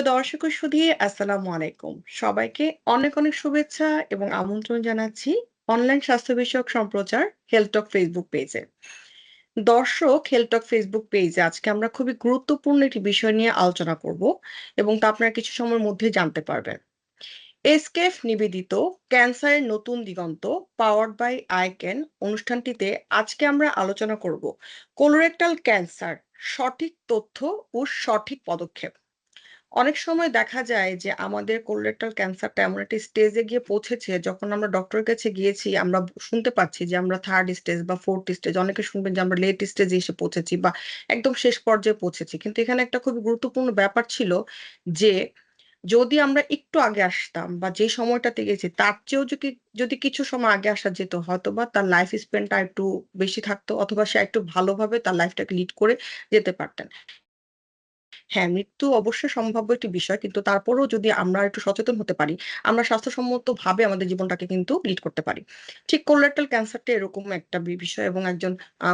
সুপ্রিয় দর্শক সুধী আসসালামু আলাইকুম। সবাইকে অনেক, অনেক শুভেচ্ছা এবং আমন্ত্রণ জানাচ্ছি অনলাইন স্বাস্থ্য বিষয়ক সম্প্রচার হেলটক ফেসবুক পেজে। দর্শক হেলটক ফেসবুক পেজে আজকে আমরা খুবই গুরুত্বপূর্ণ একটি বিষয় নিয়ে আলোচনা করব এবং তা আপনারা কিছু সময়ের মধ্যে জানতে পারবেন। এসকেফ নিবেদিত ক্যান্সারের নতুন দিগন্ত পাওয়ার্ড বাই আইক্যান অনুষ্ঠানটিতে আজকে আমরা আলোচনা করব কোলোরেক্টাল ক্যান্সার সঠিক তথ্য ও সঠিক পদক্ষেপ। অনেক সময় দেখা যায় যে আমাদের কোলোরেক্টাল ক্যান্সারটা এমন একটা স্টেজে গিয়ে পৌঁছেছে, যখন আমরা ডক্টরের কাছে গিয়েছি, আমরা শুনতে পাচ্ছি যে আমরা থার্ড স্টেজ বা ফোর্থ স্টেজ অনেকে শুনবেন যে আমরা লেট স্টেজে এসে পৌঁছেছি বা একদম শেষ পর্যায়ে পৌঁছেছি। কিন্তু এখানে একটা খুব গুরুত্বপূর্ণ ব্যাপার ছিল যে যদি আমরা একটু আগে আসতাম বা যে সময়টাতে গেছি তার চেয়েও যদি যদি কিছু সময় আগে আসা যেত হয়তো বা তার লাইফ স্প্যানটা একটু বেশি থাকতো অথবা সে আরেকটু ভালোভাবে তার লাইফটাকে লিড করে যেতে পারতেন। হ্যাঁ, মৃত্যু অবশ্যই সম্ভাব্য একটি বিষয়। কিন্তু তারপরেও যদি আমরা একটু সচেতন হতে পারি, আমরা স্বাস্থ্যসম্মতভাবে আমাদের জীবনটাকে কিন্তু লিড করতে পারি। ঠিক কোলোরেক্টাল ক্যান্সারটা এরকম একটা বিষয় এবং একজন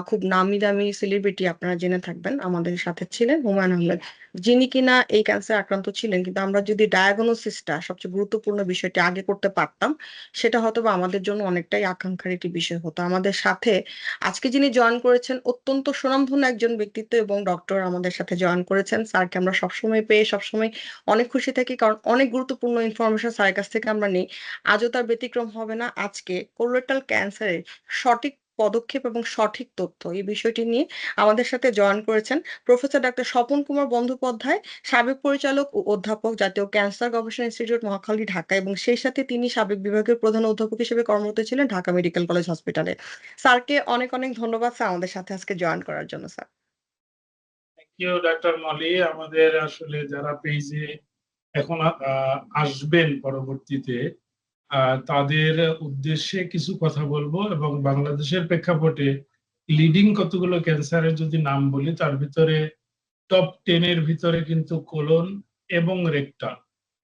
খুব নামি দামি সেলিব্রিটি আপনারা জেনে থাকবেন। আমাদের সাথে ছিলেন হুমায়ূন আহমেদ। যিনি কিনা এই ক্যান্সার আক্রান্ত ছিলেন। কিন্তু আমরা যদি ডায়াগনোসিস টা সবচেয়ে গুরুত্বপূর্ণ বিষয়টি আগে করতে পারতাম, সেটা হয়তো বা আমাদের জন্য অনেকটাই আকাঙ্ক্ষার একটি বিষয় হতো। আমাদের সাথে আজকে যিনি জয়েন করেছেন অত্যন্ত সুনামধন্য একজন ব্যক্তিত্ব এবং ডক্টর আমাদের সাথে জয়েন করেছেন। স্যারকে আমরা সবসময় পেয়ে সবসময় অনেক খুশি থাকি। কারণ অনেক গুরুত্বপূর্ণ ইনফরমেশন স্যারের কাছ থেকে আমরা নেই। আজও তার ব্যতিক্রম হবে না। আজকে কোলোরেক্টাল ক্যান্সারের সঠিক পদক্ষেপ এবং সঠিক তথ্য এই বিষয়টি নিয়ে আমাদের সাথে জয়েন করেছেন প্রফেসর ডাক্তার স্বপন কুমার বন্দ্যোপাধ্যায়, সাবেক পরিচালক ও অধ্যাপক জাতীয় ক্যান্সার গবেষণা ইনস্টিটিউট মহাখালী, ঢাকা এবং সেই সাথে তিনি সাবেক বিভাগের প্রধান অধ্যাপক হিসেবে কর্মরত ছিলেন ঢাকা মেডিকেল কলেজ হসপিটালে। স্যারকে অনেক, অনেক ধন্যবাদ স্যার আমাদের সাথে আজকে জয়েন করার জন্য স্যার। You doctor Moli. আমাদের আসলে যারা পেজে এখন আসবেন পরবর্তীতে তাদের উদ্দেশ্যে কিছু কথা বলব এবং বাংলাদেশের প্রেক্ষাপটে লিডিং কতগুলো ক্যান্সারের যদি নাম বলি, তার ভিতরে টপ 10 এর ভিতরে কিন্তু কোলন এবং রেকটাল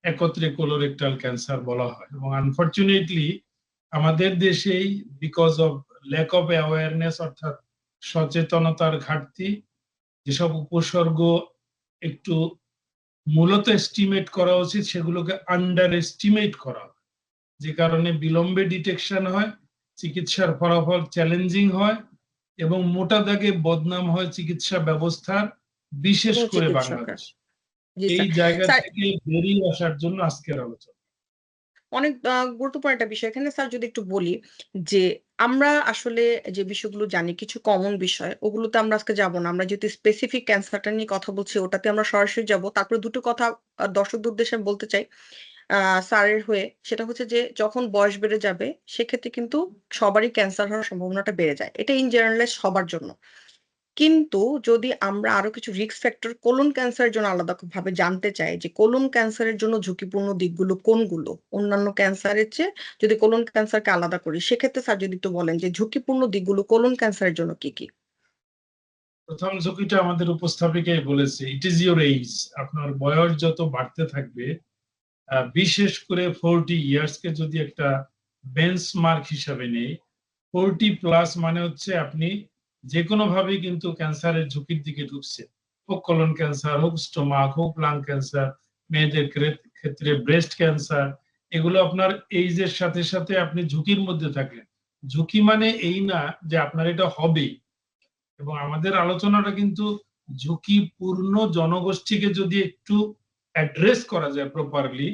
একত্রে কোলোরেক্টাল ক্যান্সার বলা হয় এবং আনফরচুনেটলি আমাদের দেশেই because of lack of awareness অর্থাৎ সচেতনতার ঘাটতি যেসব উপসর্গ একটু মূলত এস্টিমেট করা উচিত সেগুলোকে আন্ডার এস্টিমেট করা হয়। যে কারণে বিলম্বে ডিটেকশন হয়, চিকিৎসার ফলাফল চ্যালেঞ্জিং হয় এবং মোটা দাগে বদনাম হয় চিকিৎসা ব্যবস্থার বিশেষ করে। বাংলাদেশ। এই জায়গা থেকে বেরিয়ে আসার জন্য আজকের আলোচনা। অনেক গুরুত্বপূর্ণ একটা বিষয়। এখানে স্যার যদি একটু বলি যে আমরা আসলে যে বিষয়গুলো জানি, কিছু কমন বিষয়, ওগুলোতে আমরা আজকে যাব না। আমরা যেহেতু স্পেসিফিক ক্যান্সারটা নিয়ে কথা বলছি, ওটাতে আমরা সরাসরি যাব। তারপরে দুটো কথা দর্শকদের উদ্দেশ্যে বলতে চাই স্যারের হয়ে। সেটা হচ্ছে যে, যখন বয়স বেড়ে যাবে, সেক্ষেত্রে কিন্তু সবারই ক্যান্সার হওয়ার সম্ভাবনাটা বেড়ে যায়। এটা ইন জেনারেল সবার জন্য। কিন্তু যদি আমরা আরও কিছু রিস্ক ফ্যাক্টর কোলন ক্যান্সারের জন্য আলাদা ভাবে জানতে চাই যে কোলন ক্যান্সারের জন্য ঝুঁকিপূর্ণ দিকগুলো কোনগুলো? অন্যান্য ক্যান্সারের চেয়ে যদি কোলন ক্যান্সারকে আলাদা করি সেক্ষেত্রে স্যার যদি একটু বলেন যে ঝুঁকিপূর্ণ দিকগুলো কোলন ক্যান্সারের জন্য কি, কি? প্রথম ঝুঁকিটা আমাদের উপস্থাপিকাই বলেছে, ইট ইজ ইউর এইজ আপনার বয়স যত বাড়তে থাকবে বিশেষ করে 40 ইয়ার্স কে যদি একটা বেঞ্চমার্ক হিসাবে নেই, 40 প্লাস মানে হচ্ছে আপনি যেকোনোভাবেই কিন্তু ক্যান্সারের ঝুঁকির দিকে ঢুকছে হোক কোলন ক্যান্সার, হোক স্টোমাক, হোক লাং ক্যান্সার, মেয়েদের ক্ষেত্রে ব্রেস্ট ক্যান্সার এগুলো আপনার এইজের সাথে, সাথে আপনি ঝুঁকির মধ্যে থাকলেন। ঝুঁকি মানে এই না যে আপনার এটা হবেই। এবং আমাদের আলোচনাটা কিন্তু ঝুঁকিপূর্ণ জনগোষ্ঠীকে যদি একটু অ্যাড্রেস করা যায় প্রপারলি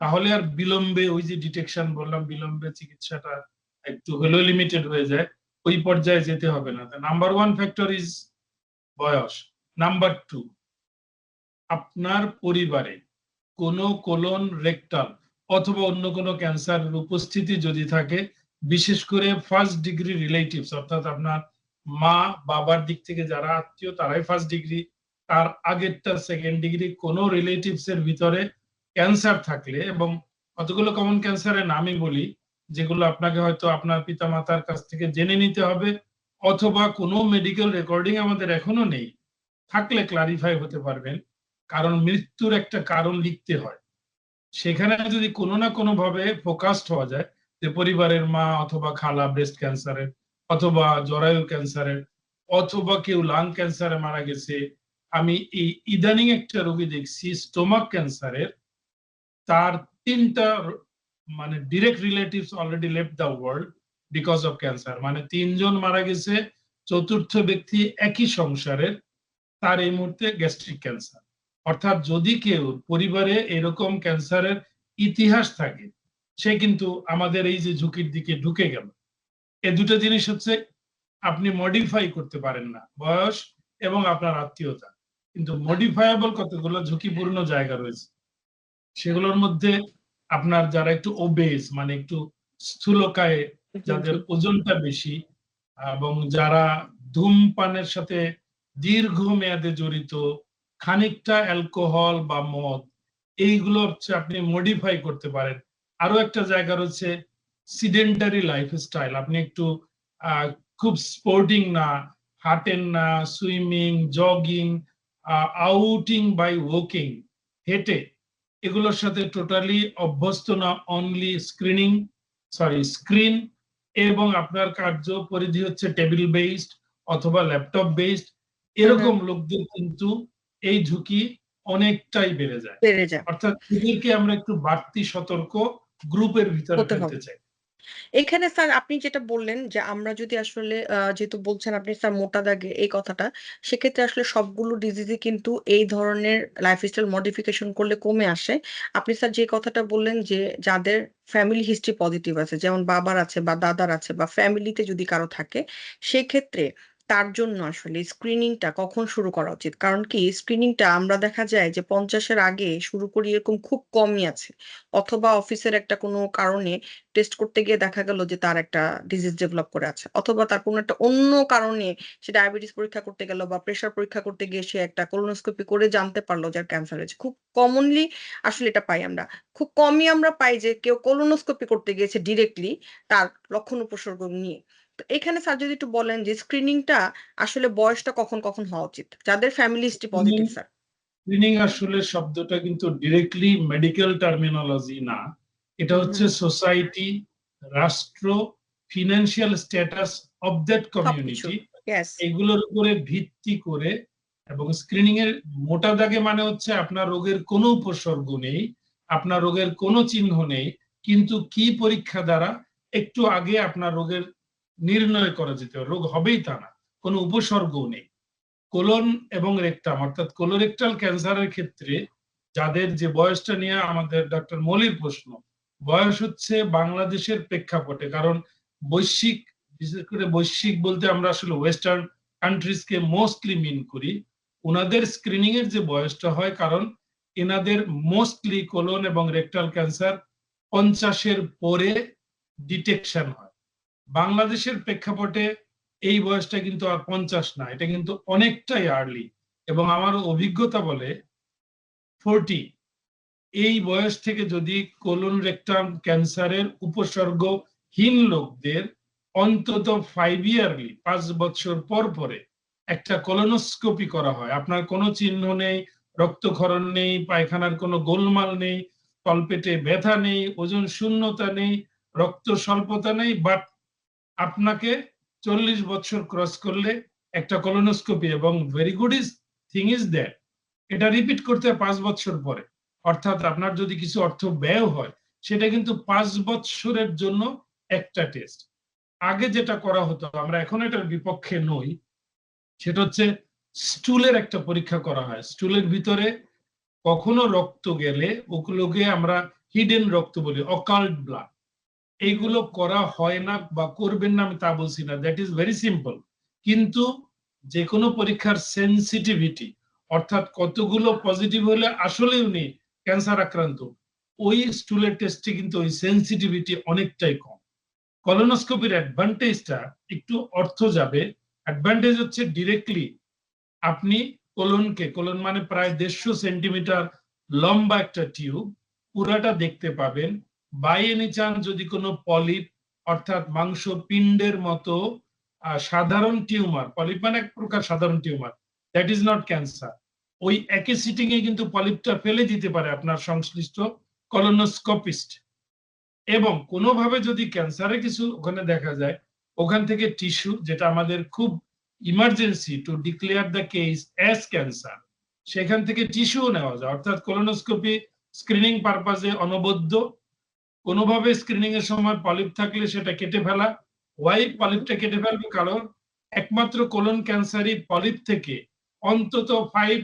তাহলে আর বিলম্বে ওই যে ডিটেকশন বললাম বিলম্বে চিকিৎসাটা একটু হলেও লিমিটেড হয়ে যায়। ওই পর্যায়ে যেতে হবে না। নাম্বার 1 ফ্যাক্টর ইস বয়স। নাম্বার 2 আপনার পরিবারে কোনো কোলন রেক্টাল অথবা অন্য কোনো ক্যান্সারের উপস্থিতি যদি থাকে, বিশেষ করে ফার্স্ট ডিগ্রি রিলেটিভস অর্থাৎ আপনার মা, বাবার দিক থেকে যারা আত্মীয়, তারাই ফার্স্ট ডিগ্রি তার আগেরটা সেকেন্ড ডিগ্রি কোনো রিলেটিভস এর ভিতরে ক্যান্সার থাকলে এবং কতগুলো কমন ক্যান্সারের নামই বলি যেগুলো আপনাকে হয়তো আপনার পিতামাতার কাছ থেকে জেনে নিতে হবে, অথবা কোনো মেডিকেল রেকর্ডিং আমাদের এখনও নেই। থাকলে ক্লারিফাই হতে পারবেন। কারণ মৃত্যুর একটা কারণ লিখতে হয়। সেখানে যদি কোনো না কোনোভাবে ফোকাসড হওয়া যায়, যে পরিবারের মা অথবা খালা ব্রেস্ট ক্যান্সারের অথবা জরায়ু ক্যান্সারের অথবা কেউ লাং ক্যান্সারে মারা গেছে, আমি এই ইদানিং একটা রোগী দেখছি স্টোমাক ক্যান্সারের তার তিনটা মানে direct relatives already left the world because of cancer মানে তিনজন মারা গেছে, চতুর্থ ব্যক্তি একই সংসারের তার এই মুহূর্তে গ্যাস্ট্রিক ক্যান্সার অর্থাৎ যদি কেউ পরিবারে এরকম ক্যান্সারের ইতিহাস থাকে, সে কিন্তু আমাদের এই যে ঝুঁকির দিকে ঢুকে গেল। এ দুটো জিনিস হচ্ছে, আপনি মডিফাই করতে পারেন না, বয়স এবং আপনার আত্মীয়তা। কিন্তু মডিফায়াবল কতগুলো ঝুঁকিপূর্ণ জায়গা রয়েছে, সেগুলোর মধ্যে আপনার যারা একটু ওবেজ মানে একটু স্থূলকায় যাদের ওজনটা বেশি এবং যারা ধূমপানের সাথে দীর্ঘ মেয়াদে জড়িত খানিকটা অ্যালকোহল বা মদ এইগুলো হচ্ছে আপনি মডিফাই করতে পারেন। আরও একটা জায়গা রয়েছে সিডেন্টারি লাইফস্টাইল আপনি একটু আহ, খুব স্পোর্টিং না হাঁটেন না swimming jogging outing by walking হেঁটে এগুলোর সাথে টোটালি অভ্যস্ত না অনলি স্ক্রিনিং সরি স্ক্রিন এবং আপনার কার্য পরিধি হচ্ছে টেবিল বেসড অথবা ল্যাপটপ বেসড এরকম লোকদের কিন্তু এই ঝুঁকি অনেকটাই বেড়ে যায়। অর্থাৎ এদেরকে আমরা একটু বাড়তি সতর্ক গ্রুপের ভিতরে ফেলতে চাই। এখানে স্যার আপনি যেটা বললেন যে আমরা যদি আসলে যেহেতু বলছেন আপনি স্যার মোটা দাগে এই কথাটা, সেক্ষেত্রে আসলে সবগুলো ডিজিজই কিন্তু এই ধরনের লাইফস্টাইল মডিফিকেশন করলে কমে আসে। আপনি স্যার যে কথাটা বললেন যে যাদের ফ্যামিলি হিস্ট্রি পজিটিভ আছে, যেমন বাবার আছে বা দাদার আছে বা ফ্যামিলিতে যদি কারও থাকে, সেক্ষেত্রে তার জন্য আসলে স্ক্রিনিংটা কখন শুরু করা উচিত? কারণ কি স্ক্রিনিংটা আমরা দেখা যায় যে পঞ্চাশের আগে শুরু করি এরকম খুব কমই আছে। অথবা অফিসের একটা কোনো কারণে টেস্ট করতে গিয়ে দেখা গেল যে তার একটা ডিজিজ ডেভেলপ করে আছে। অথবা তার কোনো একটা অন্য কারণে সে ডায়াবেটিস পরীক্ষা করতে গেল বা প্রেশার পরীক্ষা করতে গিয়ে সে একটা কোলোনোস্কোপি করে জানতে পারল যার ক্যান্সার হয়েছে। খুব কমনলি আসলে এটা পাই আমরা। খুব কমই আমরা পাই যে কেউ কোলোনোস্কোপি করতে গিয়েছে ডিরেক্টলি তার লক্ষণ উপসর্গ নিয়ে। তো এখানে স্যার যদি একটু বলেন যে স্ক্রিনিংটা আসলে বয়সটা কখন কখন হওয়া উচিত? যাদের family history positive sir screening আসলে শব্দটা কিন্তু ডিরেক্টলি মেডিকেল টার্মিনোলজি না। এটা হচ্ছে সোসাইটি রাষ্ট্র financial status of that community এগুলোর উপরে ভিত্তি করে এবং স্ক্রিনিং এর মোটা দাগে মানে হচ্ছে আপনার রোগের কোনো উপসর্গ নেই আপনার রোগের কোনো চিহ্ন নেই কিন্তু কি পরীক্ষা দ্বারা একটু আগে আপনার রোগের নির্ণয় করা যেতে হবে রোগ হবেই তা না। কোনো উপসর্গও নেই। কোলন এবং রেকটাম, অর্থাৎ কোলোরেক্টাল ক্যান্সারের ক্ষেত্রে যাদের যে বয়সটা নিয়ে আমাদের ডক্টর মলির প্রশ্ন, বয়স হচ্ছে বাংলাদেশের প্রেক্ষাপটে, কারণ বৈশ্বিক, বিশেষ করে বৈশ্বিক বলতে আমরা আসলে ওয়েস্টার্ন কান্ট্রিজকে মোস্টলি মিন করি। ওনাদের স্ক্রিনিং এর যে বয়সটা হয়, কারণ এনাদের মোস্টলি কোলন এবং রেকটাল ক্যান্সার পঞ্চাশের পরে ডিটেকশন হয়। বাংলাদেশের প্রেক্ষাপটে এই বয়সটা কিন্তু আর পঞ্চাশ না, এটা কিন্তু অনেকটাই আর্লি এবং আমার অভিজ্ঞতা বলে ফোরটি এই বয়স থেকে যদি কোলন রেকটাম ক্যান্সারের উপসর্গহীন লোকদের অন্তত ফাইভ ইয়ারলি পাঁচ বছর পর পরে একটা কলোনোস্কোপি করা হয়। আপনার কোনো চিহ্ন নেই, রক্তক্ষরণ নেই, পায়খানার কোনো গোলমাল নেই তলপেটে ব্যথা নেই, ওজন শূন্যতা নেই, রক্ত স্বল্পতা নেই বাট আপনাকে চল্লিশ বছর ক্রস করলে একটা কলোনোস্কোপি এবং very good is thing is that এটা রিপিট করতে পাঁচ বছর পরে। অর্থাৎ আপনার যদি কিছু অর্থ ব্যয় হয়, সেটা কিন্তু পাঁচ বছরের জন্য একটা টেস্ট আগে যেটা করা হতো, আমরা এখন এটার বিপক্ষে নই। সেটা হচ্ছে স্টুলের একটা পরীক্ষা করা হয়। স্টুলের ভিতরে কখনো রক্ত গেলে ওগুলোকে আমরা হিডেন রক্ত বলি অকাল্ট ব্লাড এইগুলো করা হয় না বা করবেন না আমি তা বলছি না। দ্যাট ইজ ভেরি সিম্পল কিন্তু যে কোনো পরীক্ষার সেন্সিটিভিটি অর্থাৎ কতগুলো পজিটিভ হলে আসলে উনি ক্যান্সার আক্রান্ত, ওই স্টুলের টেস্টে কিন্তু ওই সেন্সিটিভিটি অনেকটাই কম। কলোনোস্কোপির অ্যাডভান্টেজটা একটু অর্থ যাবে। অ্যাডভান্টেজ হচ্ছে ডিরেক্টলি আপনি কোলনকে কোলন মানে প্রায় দেড়শো সেন্টিমিটার লম্বা একটা টিউব পুরাটা দেখতে পাবেন। বাই এনি চান্স যদি কোনো পলিপ অর্থাৎ মাংস পিণ্ডের মতো সাধারণ টিউমার পলিপ মানে এক প্রকার সাধারণ tumour that is not cancer ওই একই সিটিং এ কিন্তু পলিপটা ফেলে দিতে পারে আপনার সংশ্লিষ্ট কলোনোস্কোপিস্ট এবং কোনোভাবে যদি ক্যান্সারে কিছু ওখানে দেখা যায়, ওখান থেকে টিস্যু যেটা আমাদের খুব emergency to declare the case as cancer সেখান থেকে টিস্যুও নেওয়া যায়। অর্থাৎ কোলোনোস্কোপি স্ক্রিনিং পারপাজে অনবদ্য কোনোভাবে স্ক্রিনিং এর সময় পলিপ থাকলে সেটা কেটে ফেলা। ওয়াই পলিপটা কেটে ফেলবে? কারণ একমাত্র কোলন ক্যান্সারই পলিপ থেকে অন্তত ফাইভ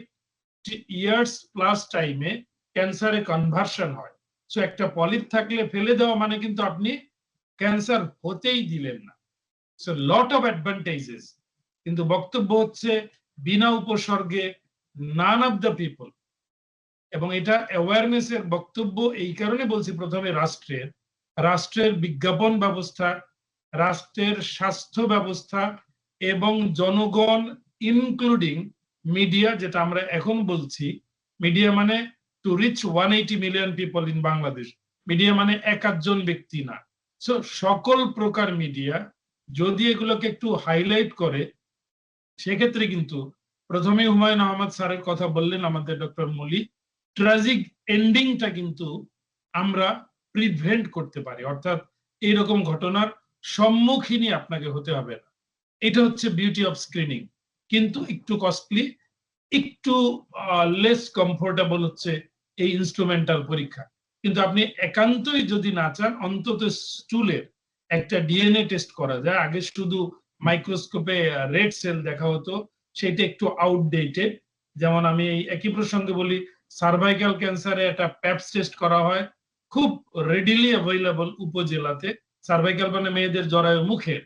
ইয়ার্স প্লাস টাইমে ক্যান্সারে কনভার্সন হয়। সো একটা পলিপ থাকলে ফেলে দেওয়া মানে কিন্তু আপনি ক্যান্সার হতেই দিলেন না। সো লট অফ অ্যাডভান্টেজেস কিন্তু বক্তব্য হচ্ছে, বিনা উপসর্গে নান অফ দ্য পিপল এবং এটা অ্যাওয়ারনেস এর বক্তব্য এই কারণে বলছি প্রথমে রাষ্ট্রের রাষ্ট্রের বিজ্ঞাপন ব্যবস্থা, রাষ্ট্রের স্বাস্থ্য ব্যবস্থা এবং জনগণ ইনক্লুডিং মিডিয়া যেটা আমরা এখন বলছি মিডিয়া মানে to reach one eighty million people in Bangladesh media মানে এক আধজন ব্যক্তি না। সো সকল প্রকার মিডিয়া যদি এগুলোকে একটু হাইলাইট করে, সেক্ষেত্রে কিন্তু প্রথমে হুমায়ুন আহমদ স্যারের কথা বললেন আমাদের ডক্টর মলি ট্রাজিক এন্ডিংটা কিন্তু আমরা প্রিভেন্ট করতে পারি। অর্থাৎ এইরকম ঘটনার সম্মুখীনই আপনাকে হতে হবে না। এটা হচ্ছে বিউটি অফ স্ক্রিনিং কিন্তু একটু কস্টলি একটু লেস কমফোর্টেবল হচ্ছে এই ইনস্ট্রুমেন্টাল পরীক্ষা। কিন্তু আপনি একান্তই যদি না চান, অন্তত স্টুলের একটা ডিএনএ টেস্ট করা যায়। আগে শুধু মাইক্রোস্কোপে রেড সেল দেখা হতো, সেটা একটু আউটডেটেড যেমন আমি এই একই প্রসঙ্গে বলি সার্ভাইকাল ক্যান্সারে একটা প্যাপস টেস্ট করা হয়। খুব রেডিলি অ্যাভেলেবল উপজেলাতে। সার্ভাইকাল মানে মেয়েদের জরায়ু মুখে।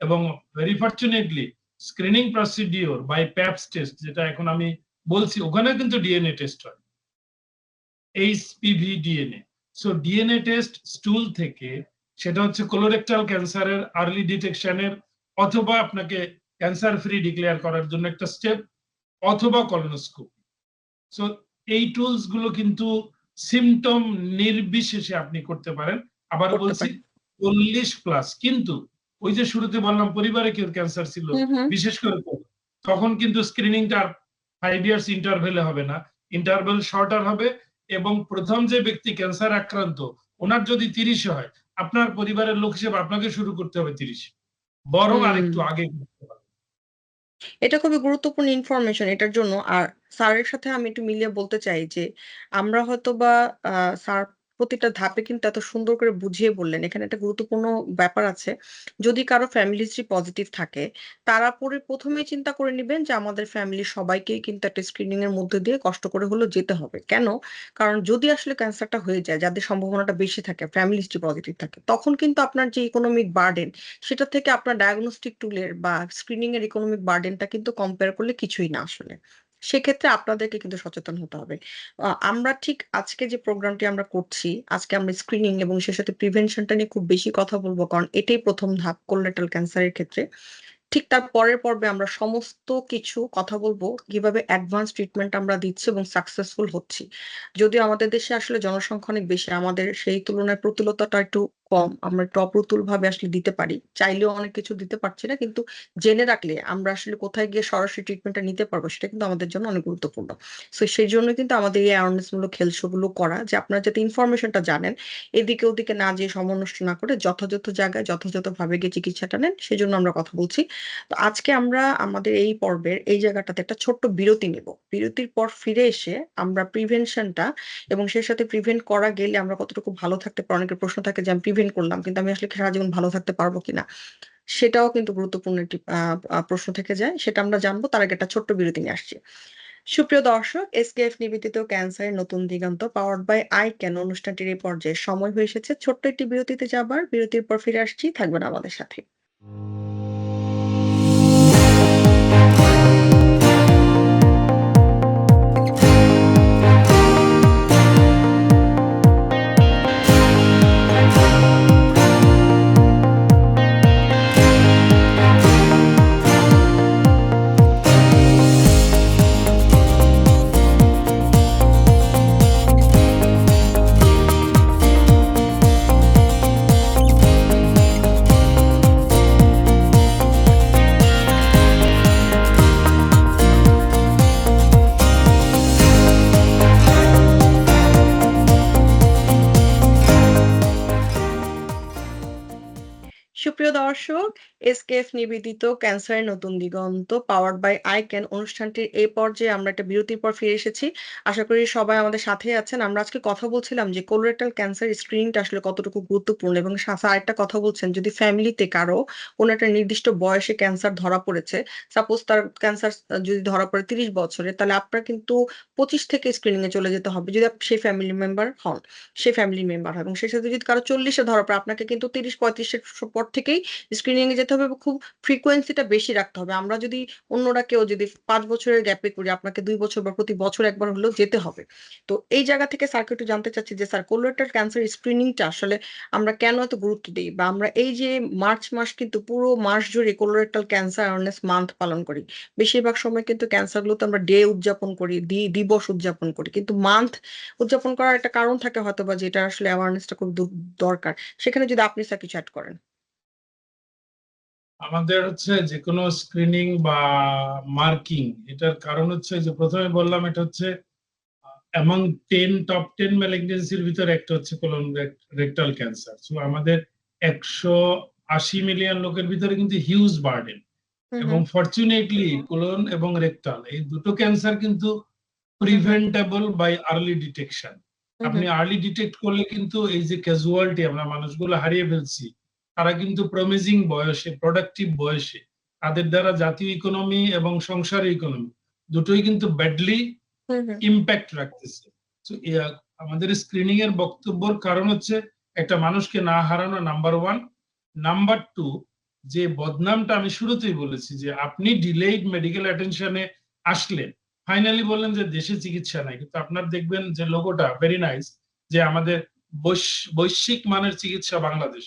এবং very fortunately screening procedure by Pap's test যেটা এখন আমি বলছি ওখানে কিন্তু ডিএনএ টেস্ট হয়। HPV DNA so DNA test stool থেকে সেটা হচ্ছে কোলোরেক্টাল ক্যান্সারের আর্লি ডিটেকশনের অথবা আপনাকে ক্যান্সার ফ্রি ডিক্লেয়ার করার জন্য একটা স্টেপ অথবা কলোনোস্কোপি সো এই টুলসগুলো কিন্তু সিমটম নির্বিশেষে আপনি করতে পারেন। আবার বলছি চল্লিশ প্লাস কিন্তু ওই যে শুরুতে বললাম পরিবারে কেউ ক্যান্সার ছিল। বিশেষ করে তখন কিন্তু স্ক্রিনিংটা ফাইভ ইয়ার্স ইন্টারভেলে হবে না। ইন্টারভেল শর্টার হবে এবং প্রথম যে ব্যক্তি ক্যান্সার আক্রান্ত ওনার যদি তিরিশে হয় আপনার পরিবারের লোক হিসেবে আপনাকে শুরু করতে হবে তিরিশে। বরং হুম। আরেকটু আগে করতে হবে। এটা খুবই গুরুত্বপূর্ণ ইনফরমেশন এটার জন্য। আর স্যারের সাথে আমি একটু মিলিয়ে বলতে চাই যে, আমরা হয়তো বা স্যার প্রতিটা ধাপে কিন্তু এত সুন্দর করে বুঝিয়ে বললেন। এখানে একটা গুরুত্বপূর্ণ ব্যাপার আছে। যদি কারও ফ্যামিলি হিস্ট্রি পজিটিভ থাকে, তারা পরে প্রথমে চিন্তা করে নেবেন যে আমাদের ফ্যামিলির সবাইকেই কিন্তু একটা স্ক্রিনিং এর মধ্যে দিয়ে কষ্ট করে হলেও যেতে হবে। কেন? কারণ যদি আসলে ক্যান্সারটা হয়ে যায়, যাদের সম্ভাবনাটা বেশি থাকে ফ্যামিলি হিস্ট্রি পজিটিভ থাকে, তখন কিন্তু আপনার যে ইকোনমিক বার্ডেন সেটা থেকে আপনার ডায়াগনস্টিক টুলের বা স্ক্রিনিং এর ইকোনমিক বার্ডেনটা কিন্তু কম্পেয়ার করলে কিছুই না আসলে। সেক্ষেত্রে আপনাদেরকে কিন্তু সচেতন হতে হবে। আমরা ঠিক আজকে যে প্রোগ্রামটি আমরা করছি, আজকে আমরা স্ক্রিনিং এবং সে সাথে প্রিভেনশনটা নিয়ে খুব বেশি কথা বলব, কারণ এটাই প্রথম ধাপ কোলোরেক্টাল ক্যান্সারের ক্ষেত্রে। ঠিক তার পরের পর্বে আমরা সমস্ত কিছু কথা বলব, কীভাবে অ্যাডভান্স ট্রিটমেন্ট আমরা দিচ্ছি এবং সাকসেসফুল হচ্ছি। যদিও আমাদের দেশে আসলে জনসংখ্যা অনেক বেশি, আমাদের সেই তুলনায় প্রতুলতাটা একটু কম, আমরা একটু অপ্রতুল ভাবে আসলে দিতে পারি। চাইলেও অনেক কিছু দিতে পারছি না, কিন্তু জেনে রাখলে আমরা আসলে কোথায় গিয়ে সরাসরি ট্রিটমেন্টটা নিতে পারব সেটা কিন্তু আমাদের জন্য অনেক গুরুত্বপূর্ণ। সো সেই জন্য কিন্তু আমাদের এই অ্যাওয়ারনেস মূলক শো করা, যে আপনারা যাতে ইনফরমেশনটা জানেন, এদিকে ওদিকে না যেয়ে সময় নষ্ট না করে যথাযথ জায়গায় যথাযথভাবে গিয়ে চিকিৎসাটা নেন, সেই জন্য আমরা কথা বলছি। তো আজকে আমরা আমাদের এই পর্বের এই জায়গাটাতে একটা ছোট্ট বিরতি নেব। বিরতির পর ফিরে এসে আমরা প্রিভেনশনটা এবং সেই সাথে প্রিভেন্ট করা গেলে আমরা কতটুকু ভালো থাকতে পারি অনেকের প্রশ্ন থাকে যে, আমি প্রিভেন্ট করলাম, কিন্তু আমি আসলে সারা জীবন ভালো থাকতে পারব কিনা সেটাও কিন্তু গুরুত্বপূর্ণ একটি প্রশ্ন থেকে যায়। সেটা আমরা জানব। তার আগে একটা ছোট্ট বিরতি নিয়ে আসছি। সুপ্রিয় দর্শক, এসকেএফ নিবেদিত ক্যান্সারের নতুন দিগন্ত পাওয়ার্ড বাই আই ক্যান অনুষ্ঠানটির এই পর্যায়ে সময় হয়ে এসেছে। ছোট্ট একটি বিরতিতে যাবার। বিরতির পর ফিরে আসছি। থাকবেন আমাদের সাথে। এসকেএফ নিবেদিত ক্যান্সারের নতুন দিগন্ত পাওয়ার্ড বাই আইক্যান অনুষ্ঠানটির এই পর্যায়ে আমরা একটা বিরতির পর ফিরে এসেছি। আশা করি সবাই আমাদের সাথেই আছেন। আমরা আজকে কথা বলছিলাম যে কোলোরেক্টাল ক্যান্সার স্ক্রিনিংটা আসলে কতটুকু গুরুত্বপূর্ণ এবং আরেকটা কথা বলছেন যদি ফ্যামিলিতে কারও কোনো একটা নির্দিষ্ট বয়সে ক্যান্সার ধরা পড়েছে, সাপোজ তার ক্যান্সার যদি ধরা পড়ে ৩০ বছরে তাহলে আপনার কিন্তু ২৫ থেকে স্ক্রিনিং এ চলে যেতে হবে। যদি সেই ফ্যামিলি মেম্বার হন, সে ফ্যামিলি মেম্বার হয় এবং সেই সাথে যদি কারও চল্লিশে ধরা পড়ে আপনাকে কিন্তু ৩০-৩৫ এর স পর থেকেই স্ক্রিনিং এ যেতে হবে এবং খুব ফ্রিকোয়েন্সিটা বেশি রাখতে হবে। আমরা যদি অন্যরা কেউ যদি পাঁচ বছরের গ্যাপে করি আপনাকে দুই বছর বা প্রতি বছর একবার হলেও যেতে হবে। তো এই জায়গা থেকে স্যারকে একটু জানতে চাচ্ছি যে স্যার কোলোরেক্টাল ক্যান্সার স্ক্রিনিংটা আসলে আমরা কেন এত গুরুত্ব দেই? বা আমরা এই যে মার্চ মাস কিন্তু পুরো মাস জুড়ে কোলোরেক্টাল ক্যান্সার অ্যাওয়ারনেস মান্থ পালন করি। বেশিরভাগ সময় কিন্তু ক্যান্সারগুলোতে আমরা ডে উদযাপন করি, দি দিবস উদযাপন করি। কিন্তু মান্থ উদযাপন করার একটা কারণ থাকে হয়তোবা যেটা আসলে অ্যাওয়ারনেসটা খুব দরকার। সেখানে যদি আপনি স্যার কিছু অ্যাড করেন। আমাদের হচ্ছে যেকোনো স্ক্রিনিং বা মার্কিং এটার কারণ হচ্ছে যে প্রথমে বললাম এটা হচ্ছে অ্যামং 10 টপ 10 ম্যালিগন্যান্সির ভিতরে একটা হচ্ছে colon rec rectal cancer. So আমাদের ১৮০ মিলিয়ন লোকের ভিতরে কিন্তু হিউজ বার্ডেন এবং। ফরচুনেটলি কোলন এবং রেকটাল এই দুটো ক্যান্সার কিন্তু। Preventable by early detection. আপনি আর্লি ডিটেক্ট করলে কিন্তু এই যে ক্যাজুয়ালিটি আমরা মানুষগুলো হারিয়ে ফেলছি, তারা কিন্তু প্রমিজিং বয়সে, প্রোডাক্টিভ বয়সে তাদের দ্বারা জাতীয় ইকোনমি এবং সংসার ইকোনমি দুটোই কিন্তু ব্যাডলি হু। রাখতেছে। আমাদের স্ক্রিনিং এর বক্তব্যর কারণ হচ্ছে একটা মানুষকে না হারানো নাম্বার ওয়ান নাম্বার টু যে বদনামটা আমি শুরুতেই বলেছি যে আপনি ডিলেইড মেডিকেল অ্যাটেনশন আসলেন। ফাইনালি বললেন যে দেশে চিকিৎসা নাই। কিন্তু আপনার দেখবেন যে লোগোটা ভেরি নাইস যে আমাদের বৈশ বৈশ্বিক মানের চিকিৎসা বাংলাদেশ।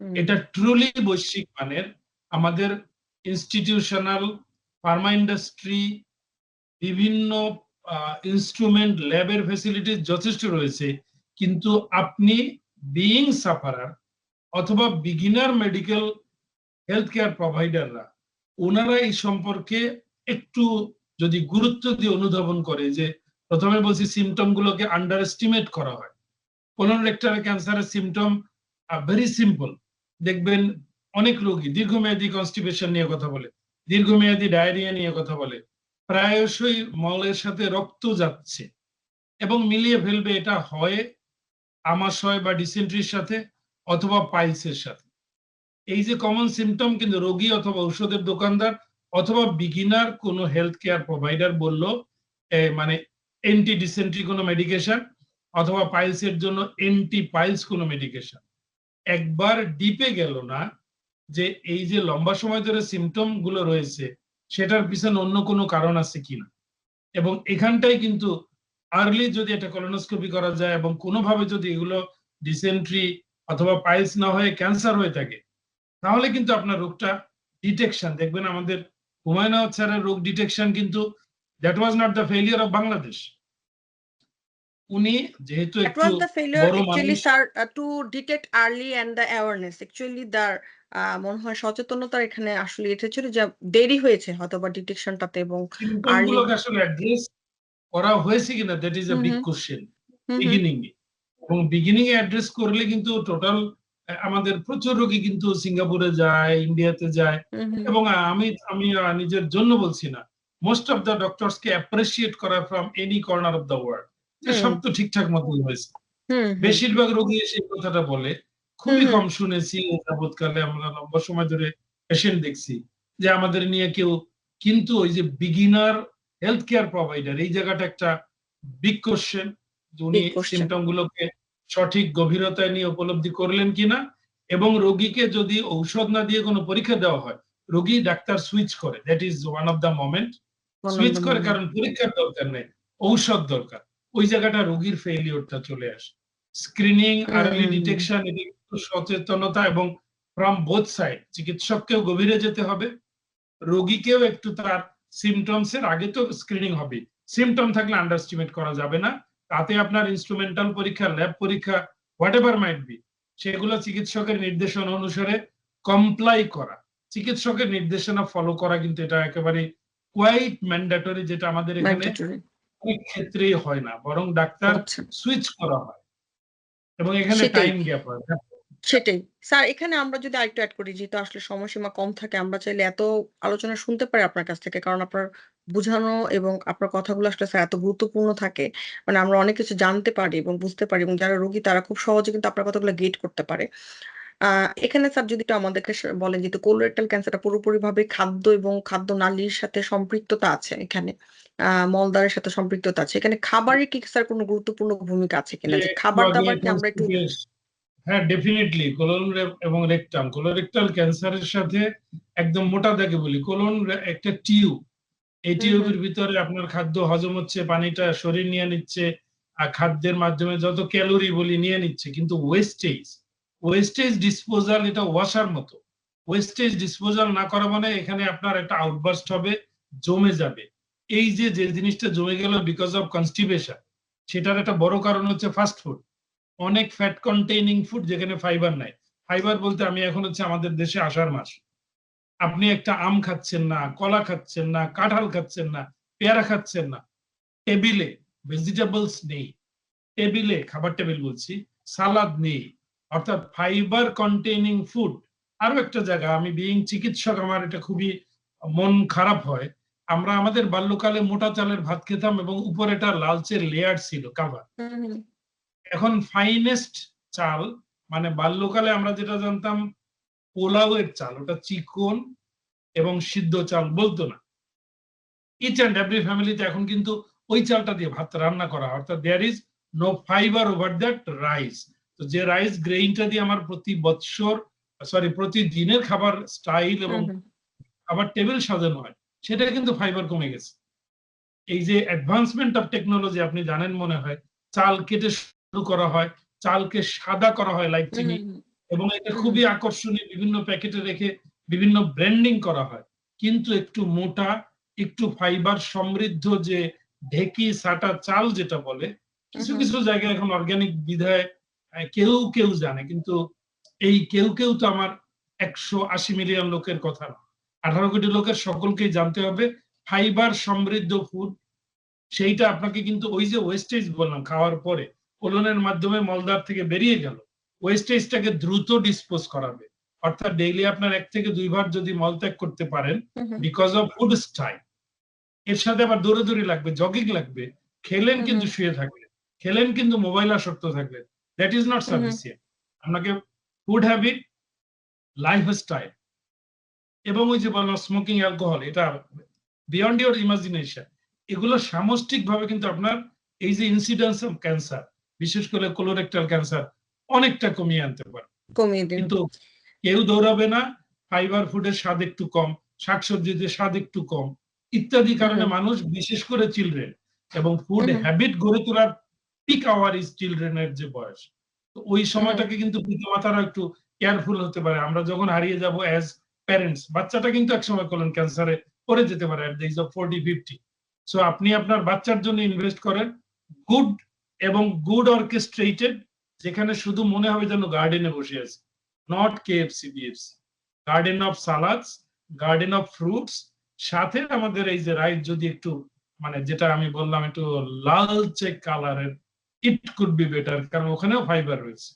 এটা ট্রুলি বৈশ্বিক মানের। আমাদের ইনস্টিটিউশনাল, ফার্মা ইন্ডাস্ট্রি বিভিন্ন ইন্সট্রুমেন্ট, ল্যাবের ফেসিলিটি যথেষ্ট রয়েছে। কিন্তু আপনি বিইং সাফারার অথবা বিগিনার মেডিকেল হেলথ কেয়ার প্রোভাইডাররা ওনারা এই সম্পর্কে একটু যদি গুরুত্ব দিয়ে অনুধাবন করে যে প্রথমে বলছি সিম্পটম গুলোকে আন্ডার এস্টিমেট করা হয়। কোলোরেক্টাল ক্যান্সারের সিম্পটম আ ভেরি সিম্পল। দেখবেন অনেক রোগী দীর্ঘমেয়াদী কনস্টিপেশন নিয়ে কথা বলে, দীর্ঘমেয়াদী ডায়রিয়া নিয়ে কথা বলে। প্রায়শই মলের সাথে রক্ত যাচ্ছে এবং মিলিয়ে ফেলবে এটা হয় আমাশয় বা ডিসেন্ট্রির সাথে অথবা পাইলসের সাথে। এই যে কমন সিম্পটম কিন্তু রোগী অথবা ঔষধের দোকানদার অথবা বিগিনার কোনো হেলথ কেয়ার প্রোভাইডার বলল মানে এন্টি ডিসেন্ট্রি কোনো মেডিকেশন অথবা পাইলসের জন্য এন্টি পাইলস কোনো মেডিকেশন। একবার ডিপে গেল না যে এই যে লম্বা সময় ধরে সিম্পটমগুলো রয়েছে সেটার পিছনে অন্য কোনো কারণ আছে কিনা। এবং এখানটাই কিন্তু আর্লি যদি এটা কোলোনোস্কোপি করা যায় এবং কোনোভাবে যদি এগুলো ডিসেন্ট্রি অথবা পাইলস না হয়ে ক্যান্সার হয়ে থাকে, তাহলে কিন্তু আপনার রোগটা ডিটেকশন দেখবেন আমাদের হুমায়ুন স্যারের রোগ ডিটেকশন কিন্তু that was not the failure of Bangladesh. উনি যেহেতু একটু the failure actually sir uh, to detect early and the awareness. Actually the মনে হয় সচেতনতার এখানে আসলে এটা ছিল যে দেরি হয়েছে হয়তোবা ডিটেকশনটাতে এবং আর্লি আসলে অ্যাড্রেস করা হয়েছে কিনা that uh who, big who. Beginning এ। এবং বিগিনিং এ অ্যাড্রেস করলে কিন্তু টোটাল আমাদের প্রচুর রোগী কিন্তু সিঙ্গাপুরে যায়, ইন্ডিয়াতে যায়। এবং আমি আমি নিজের জন্য বলছি না। মোস্ট অফ দ্য ডক্টরস কে অ্যাপ্রিশিয়েট করা from any corner of the world যে সব তো ঠিকঠাক মতোই হয়েছে। বেশিরভাগ রোগী এসে কথাটা বলে। খুবই কম শুনেছি যাবৎকালে আমরা লম্বা সময় ধরে পেশেন্ট দেখছি যে আমাদের নিয়ে কেউ কিন্তু ওই যে বিগিনার হেলথ কেয়ার প্রোভাইডার এই জায়গাটা একটা বিগ কোয়েশ্চেন যে উনি। সিম্পটম গুলোকে সঠিক গভীরতায় নিয়ে উপলব্ধি করলেন কিনা এবং রোগীকে যদি ঔষধ না দিয়ে কোনো পরীক্ষা দেওয়া হয়, রোগী ডাক্তার সুইচ করে। That is one of the moment. Switch করে কারণ পরীক্ষার দরকার নেই। ঔষধ দরকার। ওই জায়গাটা রোগীর ফেইলিউরটা চলে আসে। স্ক্রিনিং, আর্লি ডিটেকশন সচেতনতা এবং ফ্রম বোথ সাইড চিকিৎসককেও গভীরে যেতে হবে। রোগীকেও একটু তার সিম্পটমস এর আগে তো স্ক্রিনিং হবে সিম্পটম থাকলে আন্ডার এস্টিমেট করা যাবে না। তাতে আপনার ইন্সট্রুমেন্টাল পরীক্ষা, ল্যাব পরীক্ষা হোয়াটএভার মাইট বি সেগুলো চিকিৎসকের নির্দেশনা অনুসারে কমপ্লাই করা। চিকিৎসকের নির্দেশনা ফলো করা কিন্তু এটা একেবারে কোয়াইট ম্যান্ডেটরি যেটা আমাদের এখানে। অনেক ক্ষেত্রেই হয় না। বরং ডাক্তার আচ্ছা। সুইচ করা হয়। এবং এখানে। টাইম গ্যাপ হয়। সেটাই। স্যার এখানে আমরা যদি আরেকটু অ্যাড করি যেহেতু আসলে সময়সীমা কম থাকে আমরা চাইলে এত আলোচনা শুনতে পারি আপনার কাছ থেকে। কারণ আপনার বুঝানো এবং আপনার কথাগুলো আসলে স্যার এত গুরুত্বপূর্ণ থাকে। মানে আমরা অনেক কিছু জানতে পারি এবং বুঝতে পারি এবং যারা রোগী তারা খুব সহজে কিন্তু আপনার কথাগুলো গেট করতে পারে। এখানে স্যার যদি আমাদেরকে বলেন যে কোলোরেক্টাল ক্যান্সারটা পুরোপুরিভাবে খাদ্য এবং খাদ্যনালীর সাথে সম্পৃক্ততা আছে এখানে। আ মলদ্বারের সাথে সম্পৃক্ততা আছে। এখানে খাবারের কি স্যার কোনো গুরুত্বপূর্ণ ভূমিকা আছে কিনা? যে আগে খাবার-দাবার কি আমরা একটু হ্যাঁ, ডেফিনেটলি কোলন এবং রেকটাম। কোলোরেক্টাল ক্যান্সারের সাথে একদম মোটা দাগে বলি, কোলন একটা টিউব। এই টিউবের ভিতরে আপনার খাদ্য হজম হচ্ছে, পানিটা শরীর নিয়ে নিচ্ছে। আর খাদ্যের মাধ্যমে যত ক্যালোরি বলি নিয়ে নিচ্ছে। কিন্তু ওয়েস্টেজ, ওয়েস্টেজ ডিসপোজাল এটা ওয়াশার মতো। ওয়েস্টেজ ডিসপোজাল না করা মানে এখানে আপনার একটা আউটবার্স্ট হবে, জমে যাবে। এই যে, যে জিনিসটা জমে গেল বিকজ অফ কনস্টিপেশন সেটার একটা বড় কারণ হচ্ছে ফাস্ট ফুড। অনেক ফ্যাট কন্টেইনিং ফুড যেখানে ফাইবার নাই। ফাইবার বলতে আমি এখন হচ্ছে আমাদের দেশে আষাঢ় মাস। আপনি একটা আম খাচ্ছেন না, কলা খাচ্ছেন না, কাঁঠাল খাচ্ছেন না, পেয়ারা খাচ্ছেন না। টেবিলে ভেজিটেবলস নেই। টেবিলে খাবার টেবিল বলছি, সালাদ নেই। অর্থাৎ ফাইবার কন্টেনিং ফুড। আরও একটা জায়গা আমি বিইং চিকিৎসক আমার এটা খুবই মন খারাপ হয়। আমরা আমাদের বাল্যকালে মোটা চালের ভাত খেতাম এবং উপরে একটা লালচের লেয়ার ছিল কাভার। হুম। এখন ফাইনেস্ট চাল মানে বাল্যকালে আমরা যেটা জানতাম পোলাওয়ের চাল ওটা চিকন এবং সিদ্ধ চাল বলতো না। ইচ অ্যান্ড এভরি ফ্যামিলিতে এখন কিন্তু ওই চালটা দিয়ে ভাত রান্না করা অর্থাৎ there is no fibre over that rice. তো যে রাইস গ্রেইনটা দিয়ে আমার প্রতি বৎসর সরি প্রতিদিনের খাবার স্টাইল এবং। খাবার টেবিল সাজানো হয় সেটা কিন্তু ফাইবার কমে গেছে। এই যে অ্যাডভান্সমেন্ট অফ টেকনোলজি আপনি জানেন মনে হয় চাল কেটে শুরু করা হয়, চালকে সাদা করা হয় লাইক চিনি। এবং এটা খুবই আকর্ষণীয় বিভিন্ন প্যাকেটে রেখে বিভিন্ন ব্র্যান্ডিং করা হয়। কিন্তু একটু মোটা, একটু ফাইবার সমৃদ্ধ যে ঢেঁকি সাটা চাল যেটা বলে, কিছু, কিছু জায়গায় এখন অর্গানিক বিধায় কেউ, কেউ জানে। কিন্তু এই কেউ, কেউ তো আমার ১৮০ মিলিয়ন লোকের কথা না। ১৮ কোটি লোকের সকলকেই জানতে হবে ফাইবার সমৃদ্ধ ফুড সেইটা আপনাকে কিন্তু ওই যে ওয়েস্টেজ বললাম খাওয়ার পরে কোলনের মাধ্যমে মলদ্বার থেকে বেরিয়ে গেল। ওয়েস্টেজটাকে দ্রুত ডিসপোজ করাবে। অর্থাৎ ডেইলি আপনার এক থেকে ২ বার যদি মলত্যাগ করতে পারেন। বিকজ অফ ফুড স্টাইল এর সাথে আবার দৌড়ে দৌড়াদৌড়ি লাগবে, জগিং লাগবে। খেলেন কিন্তু শুয়ে থাকবেন। খেলেন কিন্তু মোবাইল আসক্ত থাকবেন। That is not. সাফিসিয়েন্ট। আপনাকে ফুড হ্যাবিট, লাইফস্টাইল এবং ওই যে বললাম স্মোকিং অ্যালকোহল এটা বিয়ন্ড ইউর ইমাজিনেশন এগুলো সামষ্টিকভাবে কিন্তু আপনার এই যে ইনসিডেন্স অফ ক্যান্সার বিশেষ করে কোলোরেক্টাল ক্যান্সার অনেকটা কমিয়ে আনতে পারে। কিন্তু কেউ দৌড়াবে না, ফাইবার ফুডের স্বাদ একটু কম, শাকসবজিতে স্বাদ একটু কম ইত্যাদি কারণে মানুষ বিশেষ করে চিলড্রেন এবং ফুড। হ্যাবিট গড়ে তোলার পিক আওয়ার ইজ চিলড্রেনের যে বয়স। তো ওই। সময়টাকে কিন্তু পিতামাতারা একটু কেয়ারফুল হতে পারে। আমরা যখন হারিয়ে যাব অ্যাজ প্যারেন্টস বাচ্চাটা কিন্তু একসময় কোলন ক্যান্সারে পড়ে যেতে পারে at the age of 40-50 so আপনি আপনার বাচ্চার জন্য ইনভেস্ট করেন গুড এবং গুড অর্কেস্ট্রেটেড যেখানে শুধু মনে হবে যেন গার্ডেনে বসে আছি। Not KFC, BFC. Garden of salads, garden of fruits সাথে আমাদের এই যে রাইস যদি একটু মানে যেটা আমি বললাম একটু লালচে কালারের ইট কুড বি বেটার কারণ ওখানেও ফাইবার রয়েছে।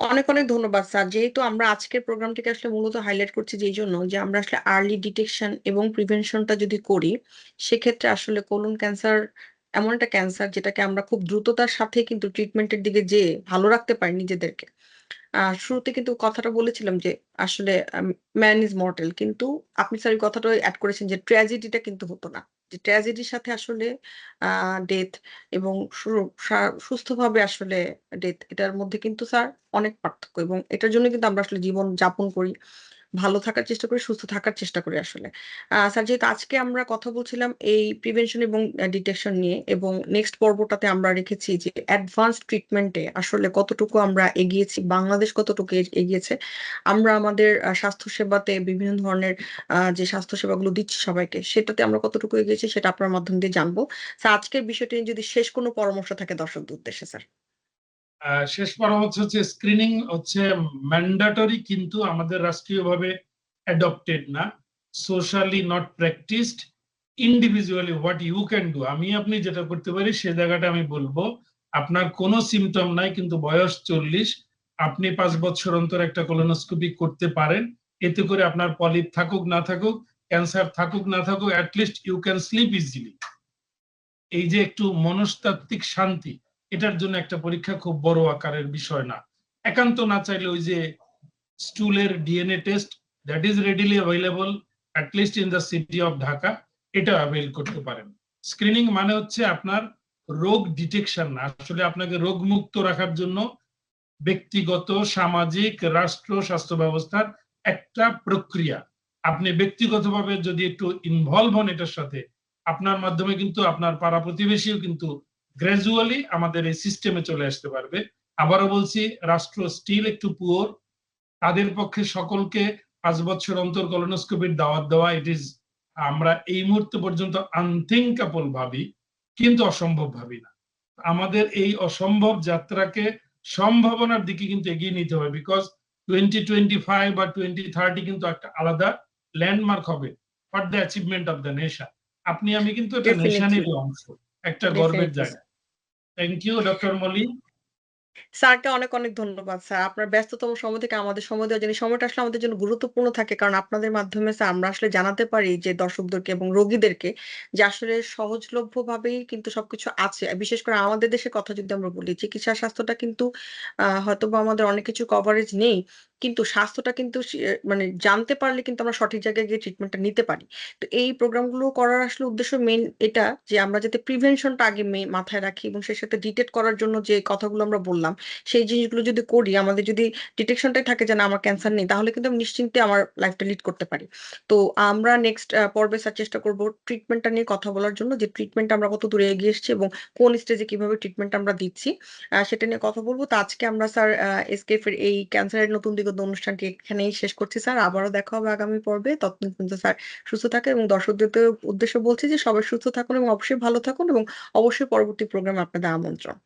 অনেক, অনেক ধন্যবাদ স্যার। যেহেতু আমরা আজকের প্রোগ্রামটিকে আসলে মূলত হাইলাইট করছি যে এইজন্য যে আমরা আসলে আর্লি ডিটেকশন এবং প্রিভেনশন টা যদি করি, সেক্ষেত্রে আসলে কোলন ক্যান্সার এমন একটা ক্যান্সার যেটাকে আমরা খুব দ্রুততার সাথে কিন্তু ট্রিটমেন্টের দিকে যেয়ে ভালো রাখতে পারি নিজেদেরকে। শুরুতে কিন্তু কথাটা বলেছিলাম যে আসলে ম্যান ইজ মর্টাল কিন্তু আপনি স্যার এই কথাটা অ্যাড করেছেন যে ট্র্যাজেডিটা কিন্তু হতো না। ট্র্যাজেডির সাথে আসলে ডেথ এবং সুস্থভাবে আসলে ডেথ এটার মধ্যে কিন্তু স্যার অনেক পার্থক্য এবং এটার জন্য কিন্তু আমরা আসলে জীবন যাপন করি। ভালো থাকার চেষ্টা করি, সুস্থ থাকার চেষ্টা করি আসলে। স্যার যেহেতু আজকে আমরা কথা বলছিলাম এই প্রিভেনশন এবং ডিটেকশন নিয়ে এবং নেক্সট পর্বটাতে আমরা রেখেছি যে অ্যাডভান্সড ট্রিটমেন্ট আসলে কতটুকু আমরা এগিয়েছি, বাংলাদেশ কতটুকু এগিয়েছে। আমরা আমাদের স্বাস্থ্যসেবাতে বিভিন্ন ধরনের যে স্বাস্থ্যসেবাগুলো দিচ্ছি সবাইকে, সেটাতে আমরা কতটুকু এগিয়েছি সেটা আপনার মাধ্যম দিয়ে জানব। স্যার আজকের বিষয়টি নিয়ে যদি শেষ কোনো পরামর্শ থাকে দর্শকদের উদ্দেশ্যে স্যার। শেষ পরামর্শ হচ্ছে স্ক্রিনিং হচ্ছে ম্যান্ডেটরি কিন্তু আমাদের রাষ্ট্রীয়ভাবে অ্যাডপ্টেড না। Socially not practised. Individually what you can do আমি আপনি যেটা করতে পারি সে জায়গাটা আমি বলব, আপনার কোন সিম্পটম নাই কিন্তু বয়স ৪০ আপনি পাঁচ বছর অন্তর একটা কোলোনোস্কোপি করতে পারেন এতে করে আপনার পলিপ থাকুক, না থাকুক ক্যান্সার থাকুক, না থাকুক at least you can sleep easily এই যে একটু মনস্তাত্ত্বিক শান্তি এটার জন্য একটা পরীক্ষা খুব বড় আকারের বিষয় না। একান্ত না চাইলে ওই যে স্টুলের DNA test that is readily available at least in the city of Dhaka এটা অ্যাভেল করতে পারেন। স্ক্রিনিং মানে হচ্ছে আপনার রোগ ডিটেকশন না। আসলে আপনাকে রোগমুক্ত রাখার জন্য ব্যক্তিগত, সামাজিক, রাষ্ট্র, স্বাস্থ্য ব্যবস্থার একটা প্রক্রিয়া। আপনি ব্যক্তিগতভাবে যদি একটু ইনভলভ হন এটার সাথে, আপনার মাধ্যমে কিন্তু আপনার পাড়া প্রতিবেশীও কিন্তু গ্রাজুয়ালি আমাদের এই সিস্টেমে চলে আসতে পারবে। আবারও বলছি রাষ্ট্র স্টিল একটু পুয়োর তাদের পক্ষে সকলকে পাঁচ বছর অন্তর কলোনোস্কোপির দাওয়াত দেওয়া ইট ইজ আমরা এই মুহূর্ত পর্যন্ত আনথিঙ্কাবল ভাবি কিন্তু অসম্ভব ভাবি না। আমাদের এই অসম্ভব যাত্রাকে সম্ভাবনার দিকে কিন্তু এগিয়ে নিতে হবে বিকজ টোয়েন্টি টোয়েন্টি ফাইভ বা টোয়েন্টি থার্টি কিন্তু একটা আলাদা ল্যান্ডমার্ক হবে for the achievement of the nation আপনি আমি কিন্তু একটা. নেশনেরই অংশ একটা গর্বের জায়গা। থ্যাংক ইউ ডক্টর মলি স্যারকে অনেক, অনেক ধন্যবাদ স্যার। আপনার ব্যস্ততম সময় থেকে আমাদের সময় দেওয়ার জন্য সময়টা আসলে আমাদের জন্য গুরুত্বপূর্ণ থাকে। কারণ আপনাদের মাধ্যমে স্যার আমরা আসলে জানাতে পারি যে দর্শকদেরকে এবং রোগীদেরকে যে আসলে সহজলভ্য ভাবেই কিন্তু সবকিছু আছে। বিশেষ করে আমাদের দেশের কথা যদি আমরা বলি, চিকিৎসা স্বাস্থ্যটা কিন্তু হয়তো বা আমাদের অনেক কিছু কভারেজ নেই। কিন্তু স্বাস্থ্যটা কিন্তু মানে জানতে পারলে কিন্তু আমরা সঠিক জায়গায় গিয়ে ট্রিটমেন্টটা নিতে পারি। তো এই প্রোগ্রামগুলো করার আসলে উদ্দেশ্য মেন এটা যে আমরা যাতে প্রিভেনশনটা আগে মাথায় রাখি এবং সেই সাথে ডিটেক্ট করার জন্য যে কথাগুলো আমরা বললাম, সেই জিনিসগুলো যদি করি, আমাদের যদি ডিটেকশনটাই থাকে যে না আমার ক্যান্সার নেই, তাহলে কিন্তু আমি নিশ্চিন্তে আমার লাইফটা লিড করতে পারি। তো আমরা নেক্সট পর্বে স্যার চেষ্টা করব ট্রিটমেন্টটা নিয়ে কথা বলার জন্য যে ট্রিটমেন্ট আমরা কত দূরে এগিয়ে এসেছি এবং কোন স্টেজে কীভাবে ট্রিটমেন্ট আমরা দিচ্ছি। সেটা নিয়ে কথা বলব তো আজকে আমরা স্যার এর এই ক্যান্সারের নতুন দিগন্ত অনুষ্ঠানটি এখানেই শেষ করছি, স্যার। আবারও দেখা হবে আগামী পর্বে। ততদিন পর্যন্ত স্যার সুস্থ থাকেন এবং দর্শকদের উদ্দেশ্য বলছি যে সবাই সুস্থ থাকুন এবং অবশ্যই ভালো থাকুন এবং অবশ্যই পরবর্তী প্রোগ্রাম আপনাদের আমন্ত্রণ।